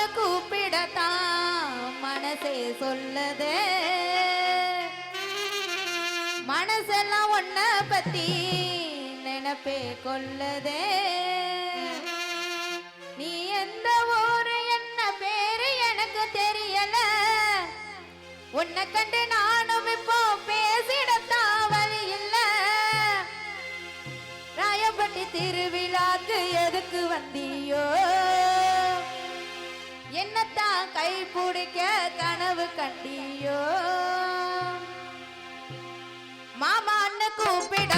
உன்னை கூப்பிடத்தான் மனசே சொல்லுது. மனசெல்லாம் உன்ன பத்தி நினப்பே கொள்ளுதே. நீ எந்த ஊரு என்ன பேரு எனக்கு தெரியல. உன்னை கண்டு நானும் இப்போ பேசிடத்தான் வழி இல்ல. ராயப்பட்டி திருவிழாக்கு எதுக்கு வந்தியோ? என்னத்தான் கை பிடிக்க கனவு கண்டியோ? மாமான்னு கூப்பிட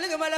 నాలుగు మల